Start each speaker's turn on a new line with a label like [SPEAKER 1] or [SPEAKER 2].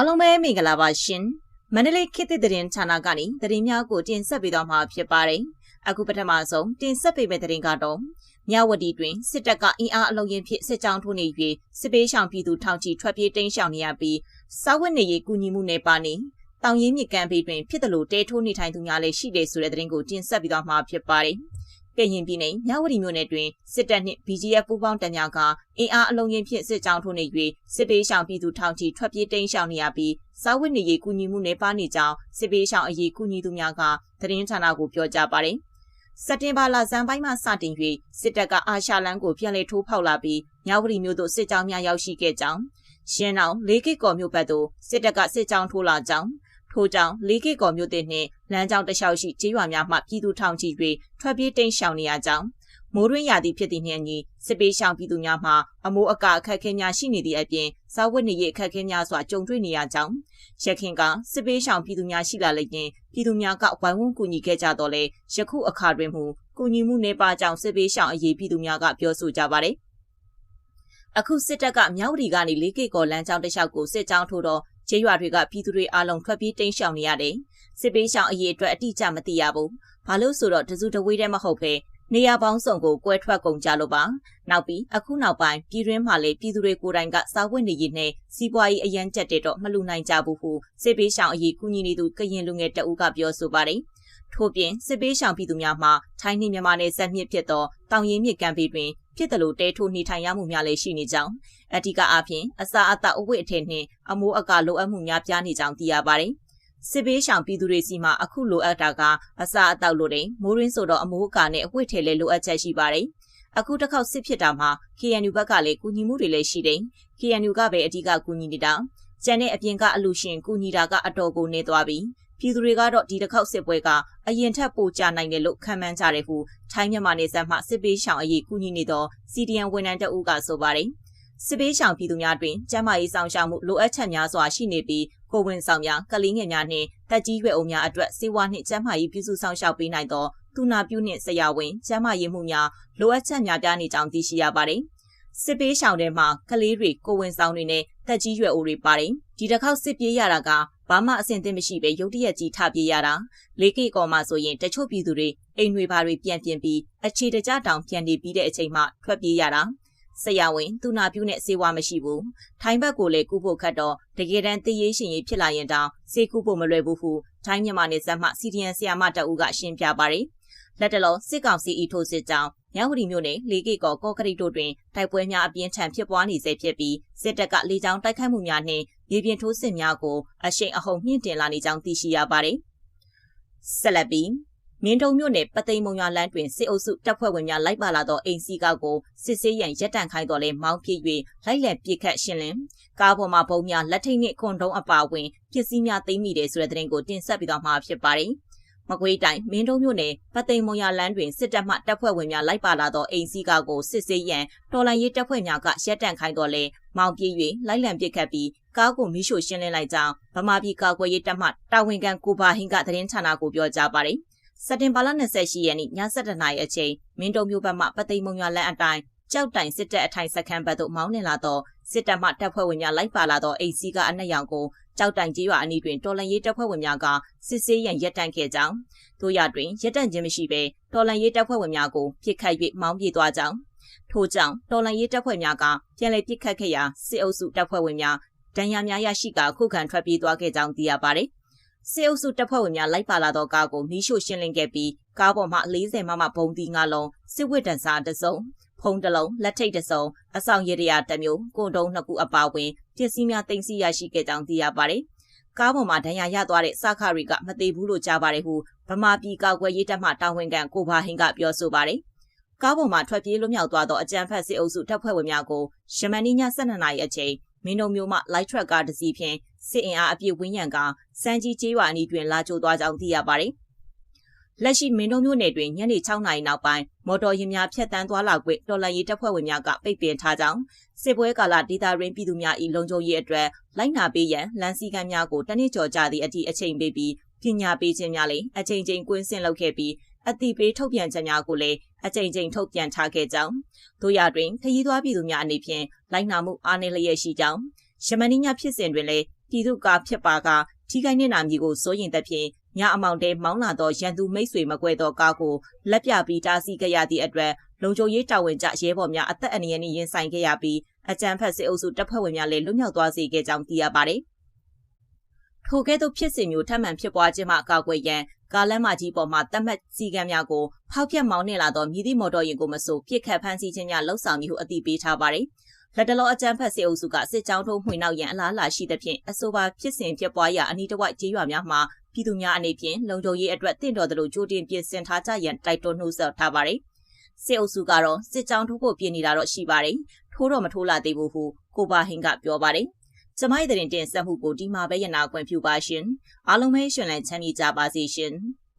[SPEAKER 1] အားလုံးပဲမင်္ဂလာပါရှင်မန္တလေးခေတ်သစ်သတင်းဌာနကနေသတင်းများကိုတင်ဆက်ပေးသွားမှာဖြစ်ပါတယ်အခုပထမဆုံးတင်ဆက်ပေးမယ့်သတင်းကတော့မြဝတီတွင်စစ်တပ်ကအင်အားအလုံးရင်ဖြင့်စစ်ကြောင်းထိုးနေ၍စစ်ပေးရှောင်ပြည်သူထောင်ချီထွက်ပြေးတိမ်းရှောင်နေရပြီးစာဝတ်နေရေးကူညီမှုနယ်ပါနေတောင်ရင်းမြစ်ကမ်းဘေးတွင်ဖြစ်တယ်လို့တဲထိုးနေထိုင်သူများလည်းရှိတယ်ဆိုတဲ့သတင်းကိုတင်ဆက်ပေးသွားမှာဖြစ်ပါတယ် ကရင်ပြည်နယ်မြဝတီမြို့နယ်တွင်စစ်တပ်နှင့် BGF ပူးပေါင်းတပ်များကအင်အားအလုံးရင်ဖြင့်စစ်ကြောင်းထိုးနေ၍စစ်ပေးရှောင်ပြည်သူထောင်ချီထွက်ပြေးတိမ်းရှောင်နေရပြီးစာဝတ်နေရေးကူညီမှုနဲ့ပါနေကြောင်းစစ်ပေးရှောင်အရေးကူညီသူများကသတင်းဌာနကိုပြောကြားပါတယ်။စက်တင်ဘာလဇန်ပိုင်းမှစတင်၍စစ်တပ်ကအာရှလန်းကိုပြန်လည်ထိုးဖောက်လာပြီးမြဝတီမြို့သို့စစ်ကြောင်းများရောက်ရှိခဲ့ကြောင်းရှင်းအောင်လေးကိကော်မြို့ဘက်သို့စစ်တပ်ကစစ်ကြောင်းထိုးလာကြောင်း ထို့ကြောင့်လေးကိကော်မြို့သစ်နှင့်လမ်းကြောင်းတစ်လျှောက်ရှိကျေးရွာများမှပြည်သူထောင်ချီ၍ထွက်ပြေးတိမ်းရှောင်နေရကြောင်းမိုးတွင်းရာသီဖြစ်သည့်နှင့်ညီစစ်ပေးရှောင်ပြည်သူများမှအမိုးအကာအခက်အခဲများရှိနေသည့်အပြင်စာဝတ်နေရေးအခက်အခဲများစွာကြုံတွေ့နေရကြောင်းရခင်ကစစ်ပေးရှောင်ပြည်သူများရှိလာလျင်ပြည်သူများကဝိုင်းဝန်းကူညီခဲ့ကြတော့လေယခုအခါတွင်မူကူညီမှုနေပါကြောင့်စစ်ပေးရှောင်အရေးပြည်သူများကပြောဆိုကြပါတယ်အခုစစ်တပ်ကမြောက်ဝတီကနေလေးကိကော်လမ်းကြောင်းတစ်လျှောက်ကိုစစ်ကြောင်းထိုးတော့ ကျေးရွာတွေကပြည်သူတွေအားလုံးထွက်ပြေးတိမ်းရှောင်နေရတယ်။စစ်ပေးရှောင်အရေးအတွက်အတိအကျမသိရဘူး။ဘာလို့ဆိုတော့တစုတဝေးတည်းမဟုတ်ပဲနေရာပေါင်းစုံကိုကွဲထွက်ကုန်ကြလို့ပါ။နောက်ပြီးအခုနောက်ပိုင်းပြည်တွင်းမှာလေပြည်သူတွေကိုယ်တိုင်ကစာဝတ်နေရေးနဲ့စီးပွားရေးအရန်ကျက်တဲ့တော့မလူနိုင်ကြဘူးဟုစစ်ပေးရှောင်အရေးကူညီနေသူကရင်လူငယ်တအူးကပြောဆိုပါတယ်။ထို့ပြင်စစ်ပေးရှောင်ပြည်သူများမှထိုင်းနှင့်မြန်မာနယ်စပ်မြစ်ဖြစ်သောတောင်ရင်မြစ်ကမ်းဘေးတွင် ဖြစ်တယ်လို့တဲထိုးနေထိုင်ရမှုများလည်းရှိနေကြောင်းအဓိကအားဖြင့်အစာအသောက်အဝတ်အထည်နှင့်အမိုးအကာလိုအပ်မှုများပြားနေကြောင်းသိရပါတယ်။စစ်ဘေးရှောင်ပြည်သူတွေစီမှာအခုလိုအပ်တာကအစာအသောက်လိုတဲ့မိုးရင်းဆိုတော့အမိုးအကာနဲ့အဝတ်ထည်လည်းလိုအပ်ချက်ရှိပါတယ်။အခုတစ်ခေါက်စစ်ဖြစ်တာမှာ KNU ဘက်ကလည်းကူညီမှုတွေလည်းရှိတယ်။ KNU ကပဲအဓိကကူညီနေတာ။ကျန်တဲ့အပြင်ကအလူရှင်ကူညီတာကအတော်ကိုနေသွားပြီ။ ပြည်သူတွေကတော့ဒီတစ်ခေါက်စစ်ပွဲကအရင်ထက်ပိုကြနိုင်တယ်လို့ခံမှန်းကြတယ်ဟုထိုင်းမြန်မာနယ်စပ်မှစစ်ပေးရှောင်အရေးကူညီနေသော CDN ဝန်ထမ်းတအုပ်ကဆိုပါတယ်။စစ်ပေးရှောင်ပြည်သူများတွင်ကျန်းမာရေးဆောင်ရှောက်မှုလိုအပ်ချက်များစွာရှိနေပြီးကိုဝင်ဆောင်များကလေးငယ်များနှင့်တက်ကြီးရွယ်အိုများအတွက်စေဝါနှင့်ကျန်းမာရေးပြုစုဆောင်ရှောက်ပေးနိုင်သောသူနာပြုနှင့်ဆရာဝန်ကျန်းမာရေးမှုများလိုအပ်ချက်များပြားနေကြောင်းသိရှိရပါတယ်။စစ်ပေးရှောင်ထဲမှာကလေးတွေကိုဝင်ဆောင်တွေနဲ့တက်ကြီးရွယ်အိုတွေပါတယ်။ဒီတစ်ခေါက်စစ်ပြေးရတာက ဘာမှအဆင်သင့်မရှိပဲရုတ်တရက်ကြီးထပြေးရတာလေးကိကောမှဆိုရင်တချို့ပြည်သူတွေအိမ်တွေဘာတွေပြန်ပြင်ပြီးအခြေတကြတောင်ပြန်နေပြီးတဲ့အချိန်မှထွက်ပြေးရတာဆရာဝန်သူနာပြုနဲ့စေဝါမရှိဘူးထိုင်းဘက်ကိုလည်းကူဖို့ခတ်တော့တကယ်တမ်းသိရေးရှင်ရေးဖြစ်လာရင်တောင်စေကူဖို့မလွယ်ဘူးဟုထိုင်းမြန်မာနယ်စပ်မှစီဒီအန်ဆီယာမတအူးကရှင်းပြပါတယ်လက်တလုံးစစ်ကောင်စီဤထိုးစစ်ကြောင့် မြောက်ဝတီမြို့နယ်လေကိကောကော့ကရိတ်တို့တွင်တိုက်ပွဲများအပြင်းထန်ဖြစ်ပွားနေဆဲဖြစ်ပြီးစစ်တပ်ကလေကြောင်းတိုက်ခိုက်မှုများနှင့်မြေပြင်ထိုးစစ်များကိုအရှိန်အဟုန်မြင့်တင်လာနေကြောင်းသိရှိရပါတယ်။ဆက်လက်ပြီးမင်းတုံမြို့နယ်ပသိမ်မုံရွာလမ်းတွင်စစ်အုပ်စုတပ်ဖွဲ့ဝင်များလိုက်ပါလာသောအိမ်စီကားကိုစစ်ဆေးရန်ရက်တန့်ခိုင်းတော်လဲမောင်းပြည့်၍လိုက်လံပစ်ခတ်ရှင်းလင်းကားပေါ်မှာဘုံများလက်ထိတ်နှင့်ခွန်တုံးအပါဝင်ပစ္စည်းများသိမ်းမိတယ်ဆိုတဲ့သတင်းကိုတင်ဆက်ပြီးတော့မှာဖြစ်ပါတယ်။ မကွေးတိုင်းမင်းတုံးမြို့နယ်ပသိမ်မွန်ရလန်းတွင်စစ်တပ်မှတပ်ဖွဲ့ဝင်များလိုက်ပါလာသောအိမ်စီးကားကိုစစ်ဆေးရန်တော်လိုင်းရေးတပ်ဖွဲ့များကရက်တန့်ခိုင်းတော်လဲမောင်ပြေး၍လိုက်လံပစ်ခတ်ပြီးကားကိုမိရှို့ရှင်းလင်းလိုက်ကြောင်းဗမာပြည်ကာကွယ်ရေးတပ်မှတာဝန်ခံကိုဘာဟင်းကသတင်းဌာနကိုပြောကြားပါတယ်စက်တင်ဘာလ28ရက်နေ့ည7:00နာရီအချိန်မင်းတုံမြို့ဘက်မှပသိမ်မုံရွာလမ်းအတိုင်းကြောက်တိုင်စစ်တပ်အထိုင်စခန်းဘက်သို့မောင်းနှင်လာသောစစ်တပ်မှတပ်ဖွဲ့ဝင်များလိုက်ပါလာသောအိမ်စီးကအနက်ရောင်ကို ကြောက်တိုင်ကြီးရွာအနီးတွင်တော်လန်ရေးတပ်ဖွဲ့ဝင်များကစစ်ဆေးရန်ရပ်တန့်ခဲ့ကြောင်းတို့ရတွင်ရပ်တန့်ခြင်းမရှိဘဲတော်လန်ရေးတပ်ဖွဲ့ဝင်များကိုပြစ်ခတ်၍မောင်းပြေးသွားကြောင်းထို့ကြောင့်တော်လန်ရေးတပ်ဖွဲ့များကပြန်လည်ပြစ်ခတ်ခဲ့ရာစစ်အုပ်စုတပ်ဖွဲ့ဝင်များဒဏ်ရာများရရှိကာခုခံထွက်ပြေးသွားခဲ့ကြောင်းသိရပါတယ်စစ်အုပ်စုတပ်ဖွဲ့ဝင်များလိုက်ပါလာသောကားကိုမီးရှို့ရှင်းလင်းခဲ့ပြီးကားပေါ်မှ40မမဘုံသီးငါလုံးစစ်ဝတ်တန်စာတစုံ ဖုံးတလုံးလက်ထိတ်တစုံအဆောင်ရည်ရတမျိုးကိုတုံးနှစ်ခုအပါဝင်ပစ္စည်းများတင်စီရရှိခဲ့ကြောင်းသိရပါတယ်။ကားပေါ်မှာဒဏ်ရာရသွားတဲ့စခရီကမသေးဘူးလို့ကြားပါတယ်ဟုဗမာပြည်ကာကွယ်ရေးတပ်မှတာဝန်ခံကိုဘာဟင်ကပြောဆိုပါတယ်။ကားပေါ်မှာထွက်ပြေးလွတ်မြောက်သွားသောအကြမ်းဖက်စစ်အုပ်စုတပ်ဖွဲ့ဝင်များကိုယမန်နီည12နာရီအချိန်မင်းတို့မျိုးမှလိုက်ထရက်ကားတစ်စီးဖြင့်စစ်အင်အားအပြည့်ဝန်းရံကစမ်းကြီးကျေးရွာအနီးတွင်လာကြိုသွားကြောင်းသိရပါတယ်။ လက်ရှိမင်းတို့မြို့နယ်တွင်ညနေ6နာရီနောက်ပိုင်းမော်တော်ယာဉ်များဖြတ်တန်းသွားလာ꿰တော်လန်ရေးတပ်ဖွဲ့ဝင်များကပိတ်ပင်ထားကြောင်းစစ်ပွဲကာလဒေသရင်းပြည်သူများ၏လုံခြုံရေးအတွက်လိုက်နာပေးရန်လမ်းစည်းကမ်းများကိုတနစ်ကျော်ကြသည့်အထိအချိန်ပေးပြီးပညာပေးခြင်းများလည်းအချိန်ချင်းကွင်းဆင့်လုပ်ခဲ့ပြီးအတိပေးထုတ်ပြန်ချက်များကိုလည်းအချိန်ချင်းထုတ်ပြန်ထားခဲ့ကြောင်းတို့ရတွင်ခရီးသွားပြည်သူများအနေဖြင့်လိုက်နာမှုအားနည်းလျက်ရှိကြောင်းယမနီညဖြစ်စဉ်တွင်လည်းပြည်သူကားဖြစ်ပါကထိခိုက်နေတာမျိုးကိုစိုးရင်သဖြင့် ညအမောင်တဲမောင်းလာသောရန်သူမိတ်ဆွေမကွဲသောကားကိုလက်ပြပြီးတားဆီးခဲ့ရသည့်အတွက်လုံခြုံရေးတာဝန်ကျရဲဘော်များအသက်အန္တရာယ်နှင့်ရင်ဆိုင်ခဲ့ရပြီးအကြမ်းဖက်စစ်အုပ်စုတပ်ဖွဲ့ဝင်များလည်းလွတ်မြောက်သွားစေခဲ့ကြောင်းသိရပါတယ်။ထိုကဲ့သို့ဖြစ်စဉ်မျိုးထပ်မံဖြစ်ပွားခြင်းမှအကာအကွယ်ရန်ကားလမ်းမကြီးပေါ်မှာတတ်မှတ်စီကံများကိုဖောက်ဖျက်မောင်းနှင်လာသောမြည်သည့်မော်တော်ယာဉ်ကိုမဆိုပြစ်ခတ်ဖမ်းဆီးခြင်းများလှုပ်ဆောင်မှုအသိပေးထားပါတယ်။ လက်တလောအကြမ်းဖက်စစ်အုပ်စုကစစ်ကြောင်းထိုးမှွေနောက်ရန်အလားအလာရှိသဖြင့်အဆိုပါဖြစ်စဉ်ဖြစ်ပွားရာအနီးတစ်ဝိုက်ကျေးရွာများမှာပြည်သူများအနေဖြင့်လုံခြုံရေးအတွက်တင့်တော်သလိုကြိုတင်ပြင်ဆင်ထားကြရန်တိုက်တွန်းနှိုးဆော်ထားပါတယ်။စစ်အုပ်စုကတော့စစ်ကြောင်းထိုးဖို့ပြင်နေတာတော့ရှိပါတယ်။ထိုးတော့မထိုးလာသေးဘူးဟုကိုပါဟင်ကပြောပါတယ်။ကျမရဲ့တဲ့တင်ဆက်မှုကိုဒီမှာပဲရနာခွင့်ပြုပါရှင်။အားလုံးပဲရှင်လန်းချမ်းမြေကြပါစေရှင်။